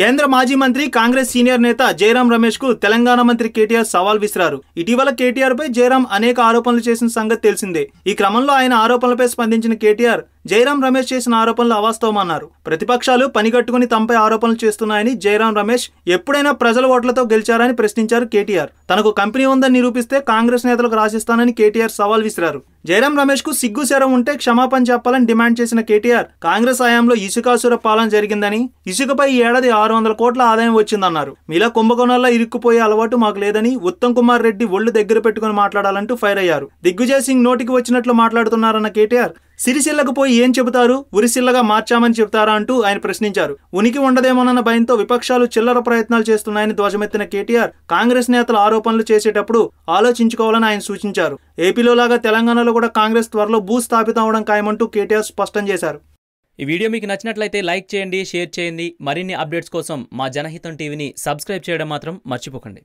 కేంద్ర మాజీ మంత్రి కాంగ్రెస్ సీనియర్ నేత జయరాం రమేష్కు తెలంగాణ మంత్రి కేటీఆర్ సవాల్ విసిరారు. ఇటీవల కేటీఆర్ పై జయరాం అనేక ఆరోపణలు చేసిన సంగతి తెలిసిందే. ఈ క్రమంలో ఆయన ఆరోపణలపై స్పందించిన కేటీఆర్ జయరాం రమేష్ చేసిన ఆరోపణలు అవాస్తవమన్నారు ప్రతిపక్షాలు పనిగట్టుకుని తమపై ఆరోపణలు చేస్తున్నాయని జయరాం రమేష్ ఎప్పుడైనా ప్రజల ఓట్లతో గెలిచారని ప్రశ్నించారు కేటీఆర్. తనకు కంపెనీ ఉందని నిరూపిస్తే కాంగ్రెస్ నేతలకు రాసిస్తానని కేటీఆర్ సవాల్ విసిరారు. జయరాం రమేష్కు సిగ్గు శరం ఉంటే క్షమాపణ చెప్పాలని డిమాండ్ చేసిన కేటీఆర్ కాంగ్రెస్ హయాంలో ఇసుకాసుర పాలన జరిగిందని ఇసుకపై ఈ ఏడాది ఆరు వందల కోట్ల ఆదాయం వచ్చిందన్నారు. మీలా కుంభకోణాల్లో ఇరుక్కుపోయే అలవాటు మాకు లేదని ఉత్తమ్ కుమార్ రెడ్డి ఒళ్ళు దగ్గర పెట్టుకుని మాట్లాడాలంటూ ఫైర్ అయ్యారు. దిగ్విజయ్ సింగ్ నోటికి వచ్చినట్లు మాట్లాడుతున్నారన్న కేటీఆర్ సిరిసిల్లకు పోయి ఏం చెబుతారు? ఉరిసిల్లగా మార్చామని చెబుతారా అంటూ ఆయన ప్రశ్నించారు. ఉనికి ఉండదేమోనన్న భయంతో విపక్షాలు చిల్లర ప్రయత్నాలు చేస్తున్నాయని ధ్వజమెత్తిన కేటీఆర్ కాంగ్రెస్ నేతలు ఆరోపణలు చేసేటప్పుడు ఆలోచించుకోవాలని ఆయన సూచించారు. ఏపీలో లాగా తెలంగాణలో కూడా కాంగ్రెస్ త్వరలో భూ స్థాపితం అవడం ఖాయమంటూ కేటీఆర్ స్పష్టం చేశారు. ఈ వీడియో మీకు నచ్చినట్లయితే లైక్ చేయండి షేర్ చేయండి. మరిన్ని అప్డేట్స్ కోసం మా జనహితం టీవీని సబ్స్క్రైబ్ చేయడం మాత్రం మర్చిపోకండి.